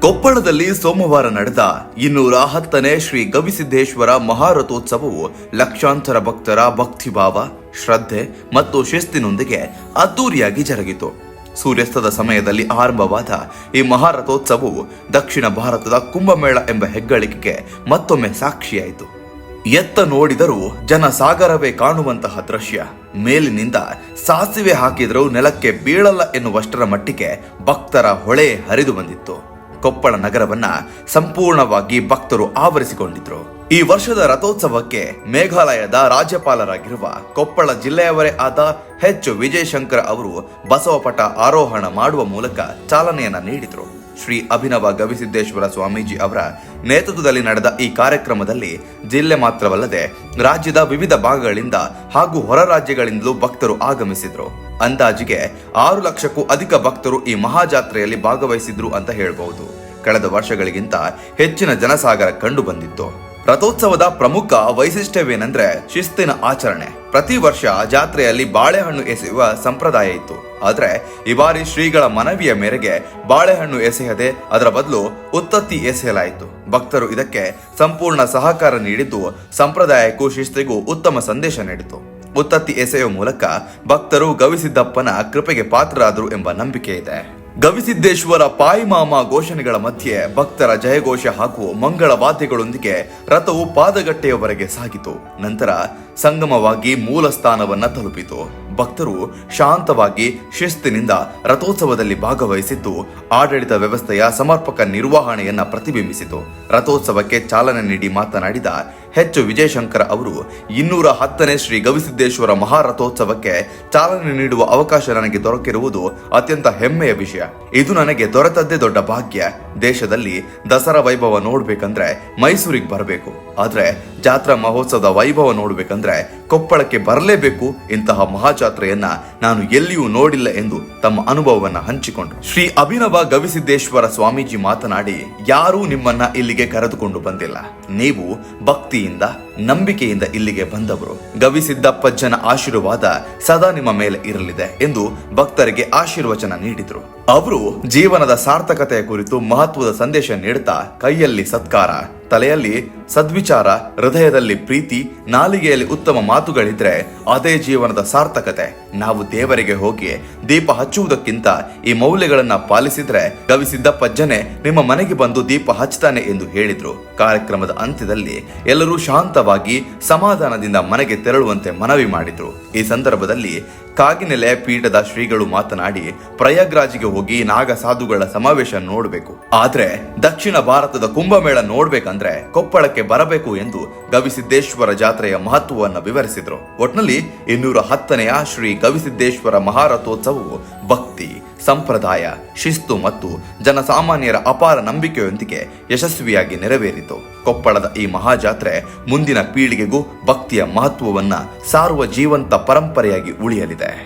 ಕೊಪ್ಪಳದಲ್ಲಿ ಸೋಮವಾರ ನಡೆದ ಇನ್ನೂರ ಹತ್ತನೇ ಶ್ರೀ ಗವಿಸಿದ್ದೇಶ್ವರ ಮಹಾರಥೋತ್ಸವವು ಲಕ್ಷಾಂತರ ಭಕ್ತರ ಭಕ್ತಿಭಾವ, ಶ್ರದ್ಧೆ ಮತ್ತು ಶಿಸ್ತಿನೊಂದಿಗೆ ಅದ್ದೂರಿಯಾಗಿ ಜರುಗಿತು. ಸೂರ್ಯಾಸ್ತದ ಸಮಯದಲ್ಲಿ ಆರಂಭವಾದ ಈ ಮಹಾರಥೋತ್ಸವವು ದಕ್ಷಿಣ ಭಾರತದ ಕುಂಭಮೇಳ ಎಂಬ ಹೆಗ್ಗಳಿಕೆಗೆ ಮತ್ತೊಮ್ಮೆ ಸಾಕ್ಷಿಯಾಯಿತು. ಎತ್ತ ನೋಡಿದರೂ ಜನಸಾಗರವೇ ಕಾಣುವಂತಹ ದೃಶ್ಯ. ಮೇಲಿನಿಂದ ಸಾಸಿವೆ ಹಾಕಿದರೂ ನೆಲಕ್ಕೆ ಬೀಳಲ್ಲ ಎನ್ನುವಷ್ಟರ ಮಟ್ಟಿಗೆ ಭಕ್ತರ ಹೊಳೆ ಹರಿದು ಬಂದಿತ್ತು. ಕೊಪ್ಪಳ ನಗರವನ್ನ ಸಂಪೂರ್ಣವಾಗಿ ಭಕ್ತರು ಆವರಿಸಿಕೊಂಡಿದ್ರು. ಈ ವರ್ಷದ ರಥೋತ್ಸವಕ್ಕೆ ಮೇಘಾಲಯದ ರಾಜ್ಯಪಾಲರಾಗಿರುವ ಕೊಪ್ಪಳ ಜಿಲ್ಲೆಯವರೇ ಆದ ಎಚ್. ವಿಜಯಶಂಕರ್ ಅವರು ಬಸವಪಟ ಆರೋಹಣ ಮಾಡುವ ಮೂಲಕ ಚಾಲನೆಯನ್ನ ನೀಡಿದರು. ಶ್ರೀ ಅಭಿನವ ಗವಿಸಿದ್ದೇಶ್ವರ ಸ್ವಾಮೀಜಿ ಅವರ ನೇತೃತ್ವದಲ್ಲಿ ನಡೆದ ಈ ಕಾರ್ಯಕ್ರಮದಲ್ಲಿ ಜಿಲ್ಲೆ ಮಾತ್ರವಲ್ಲದೆ ರಾಜ್ಯದ ವಿವಿಧ ಭಾಗಗಳಿಂದ ಹಾಗೂ ಹೊರ ರಾಜ್ಯಗಳಿಂದಲೂ ಭಕ್ತರು ಆಗಮಿಸಿದ್ರು. ಅಂದಾಜಿಗೆ ಆರು ಲಕ್ಷಕ್ಕೂ ಅಧಿಕ ಭಕ್ತರು ಈ ಮಹಾಜಾತ್ರೆಯಲ್ಲಿ ಭಾಗವಹಿಸಿದ್ರು ಅಂತ ಹೇಳಬಹುದು. ಕಳೆದ ವರ್ಷಗಳಿಗಿಂತ ಹೆಚ್ಚಿನ ಜನಸಾಗರ ಕಂಡು ಬಂದಿತ್ತು. ರಥೋತ್ಸವದ ಪ್ರಮುಖ ವೈಶಿಷ್ಟ್ಯವೇನೆಂದ್ರೆ ಶಿಸ್ತಿನ ಆಚರಣೆ. ಪ್ರತಿ ವರ್ಷ ಜಾತ್ರೆಯಲ್ಲಿ ಬಾಳೆಹಣ್ಣು ಎಸೆಯುವ ಸಂಪ್ರದಾಯ ಇತ್ತು. ಆದ್ರೆ ಈ ಬಾರಿ ಶ್ರೀಗಳ ಮನವಿಯ ಮೇರೆಗೆ ಬಾಳೆಹಣ್ಣು ಎಸೆಯದೆ ಅದರ ಬದಲು ಉತ್ತತ್ತಿ ಎಸೆಯಲಾಯಿತು. ಭಕ್ತರು ಇದಕ್ಕೆ ಸಂಪೂರ್ಣ ಸಹಕಾರ ನೀಡಿದ್ದು ಸಂಪ್ರದಾಯಕ್ಕೂ ಶಿಸ್ತಿಗೂ ಉತ್ತಮ ಸಂದೇಶ ನೀಡಿತು. ಉತ್ತತ್ತಿ ಎಸೆಯುವ ಮೂಲಕ ಭಕ್ತರು ಗವಿಸಿದ್ದಪ್ಪನ ಕೃಪೆಗೆ ಪಾತ್ರರಾದರು ಎಂಬ ನಂಬಿಕೆ ಇದೆ. ಗವಿಸಿದ್ದೇಶ್ವರ ಪಾಯಿಮಾಮ ಘೋಷಣೆಗಳ ಮಧ್ಯೆ ಭಕ್ತರ ಜಯಘೋಷ ಹಾಗೂ ಮಂಗಳ ವಾದ್ಯಗಳೊಂದಿಗೆ ರಥವು ಪಾದಗಟ್ಟೆಯವರೆಗೆ ಸಾಗಿತು. ನಂತರ ಸಂಗಮವಾಗಿ ಮೂಲ ಸ್ಥಾನವನ್ನ ತಲುಪಿತು. ಭಕ್ತರು ಶಾಂತವಾಗಿ ಶಿಸ್ತಿನಿಂದ ರಥೋತ್ಸವದಲ್ಲಿ ಭಾಗವಹಿಸಿದ್ದು, ಆಡಳಿತ ವ್ಯವಸ್ಥೆಯ ಸಮರ್ಪಕ ನಿರ್ವಹಣೆಯನ್ನ ಪ್ರತಿಬಿಂಬಿಸಿತು. ರಥೋತ್ಸವಕ್ಕೆ ಚಾಲನೆ ನೀಡಿ ಮಾತನಾಡಿದ ಹೆಚ್. ವಿಜಯಶಂಕರ್ ಅವರು, ಇನ್ನೂರ ಹತ್ತನೇ ಶ್ರೀ ಗವಿಸಿದ್ದೇಶ್ವರ ಮಹಾರಥೋತ್ಸವಕ್ಕೆ ಚಾಲನೆ ನೀಡುವ ಅವಕಾಶ ನನಗೆ ದೊರಕಿರುವುದು ಅತ್ಯಂತ ಹೆಮ್ಮೆಯ ವಿಷಯ. ಇದು ನನಗೆ ದೊರೆತದ್ದೇ ದೊಡ್ಡ ಭಾಗ್ಯ. ದೇಶದಲ್ಲಿ ದಸರಾ ವೈಭವ ನೋಡ್ಬೇಕಂದ್ರೆ ಮೈಸೂರಿಗೆ ಬರಬೇಕು. ಆದ್ರೆ ಜಾತ್ರಾ ಮಹೋತ್ಸವದ ವೈಭವ ನೋಡಬೇಕಂದ್ರೆ ಕೊಪ್ಪಳಕ್ಕೆ ಬರಲೇಬೇಕು ಇಂತಹ ಮಹಾಜಾತ್ರೆಯನ್ನ ನಾನು ಎಲ್ಲಿಯೂ ನೋಡಿಲ್ಲ ಎಂದು ತಮ್ಮ ಅನುಭವವನ್ನ ಹಂಚಿಕೊಂಡು ಶ್ರೀ ಅಭಿನವ ಗವಿಸಿದ್ದೇಶ್ವರ ಸ್ವಾಮೀಜಿ ಮಾತನಾಡಿ, ಯಾರೂ ನಿಮ್ಮನ್ನ ಇಲ್ಲಿಗೆ ಕರೆದುಕೊಂಡು ಬಂದಿಲ್ಲ. ನೀವು ಭಕ್ತಿಯಿಂದ, ನಂಬಿಕೆಯಿಂದ ಇಲ್ಲಿಗೆ ಬಂದವರು. ಗವಿಸಿದ್ದಪ್ಪಜ್ಜನ ಆಶೀರ್ವಾದ ಸದಾ ನಿಮ್ಮ ಮೇಲೆ ಇರಲಿದೆ ಎಂದು ಭಕ್ತರಿಗೆ ಆಶೀರ್ವಚನ ನೀಡಿದರು. ಅವರು ಜೀವನದ ಸಾರ್ಥಕತೆಯ ಕುರಿತು ಮಹತ್ವದ ಸಂದೇಶ ನೀಡುತ್ತಾ ಕೈಯಲ್ಲಿ ಸತ್ಕಾರ, ತಲೆಯಲ್ಲಿ ಸದ್ವಿಚಾರ, ಹೃದಯದಲ್ಲಿ ಪ್ರೀತಿ, ನಾಲಿಗೆಯಲ್ಲಿ ಉತ್ತಮ ಮಾತುಗಳಿದ್ರೆ ಅದೇ ಜೀವನದ ಸಾರ್ಥಕತೆ. ನಾವು ದೇವರಿಗೆ ಹೋಗಿ ದೀಪ ಹಚ್ಚುವುದಕ್ಕಿಂತ ಈ ಮೌಲ್ಯಗಳನ್ನ ಪಾಲಿಸಿದ್ರೆ ಗವಿಸಿದ್ದಪ್ಪಜ್ಜನೆ ನಿಮ್ಮ ಮನೆಗೆ ಬಂದು ದೀಪ ಹಚ್ತಾನೆ ಎಂದು ಹೇಳಿದ್ರು. ಕಾರ್ಯಕ್ರಮದ ಅಂತ್ಯದಲ್ಲಿ ಎಲ್ಲರೂ ಶಾಂತವಾಗಿ ಸಮಾಧಾನದಿಂದ ಮನೆಗೆ ತೆರಳುವಂತೆ ಮನವಿ ಮಾಡಿದ್ರು. ಈ ಸಂದರ್ಭದಲ್ಲಿ ಕಾಗಿನೆಲೆ ಪೀಠದ ಶ್ರೀಗಳು ಮಾತನಾಡಿ ಪ್ರಯಾಗ್ರಾಜಿಗೆ ಹೋಗಿ ನಾಗ ಸಾಧುಗಳ ಸಮಾವೇಶ ನೋಡಬೇಕು. ಆದ್ರೆ ದಕ್ಷಿಣ ಭಾರತದ ಕುಂಭಮೇಳ ನೋಡ್ಬೇಕಂದ್ರೆ ಕೊಪ್ಪಳಕ್ಕೆ ಬರಬೇಕು ಎಂದು ಗವಿಸಿದ್ದೇಶ್ವರ ಜಾತ್ರೆಯ ಮಹತ್ವವನ್ನು ವಿವರಿಸಿದ್ರು. ಒಟ್ನಲ್ಲಿ ಇನ್ನೂರ ಹತ್ತನೆಯ ಶ್ರೀ ಗವಿಸಿದ್ದೇಶ್ವರ ಮಹಾರಥೋತ್ಸವವು ಭಕ್ತಿ ಸಂಪ್ರದಾಯ, ಶಿಸ್ತು ಮತ್ತು ಜನಸಾಮಾನ್ಯರ ಅಪಾರ ನಂಬಿಕೆಯೊಂದಿಗೆ ಯಶಸ್ವಿಯಾಗಿ ನೆರವೇರಿತು. ಕೊಪ್ಪಳದ ಈ ಮಹಾಜಾತ್ರೆ ಮುಂದಿನ ಪೀಳಿಗೆಗೂ ಭಕ್ತಿಯ ಮಹತ್ವವನ್ನ ಸಾರುವ ಜೀವಂತ ಪರಂಪರೆಯಾಗಿ ಉಳಿಯಲಿದೆ.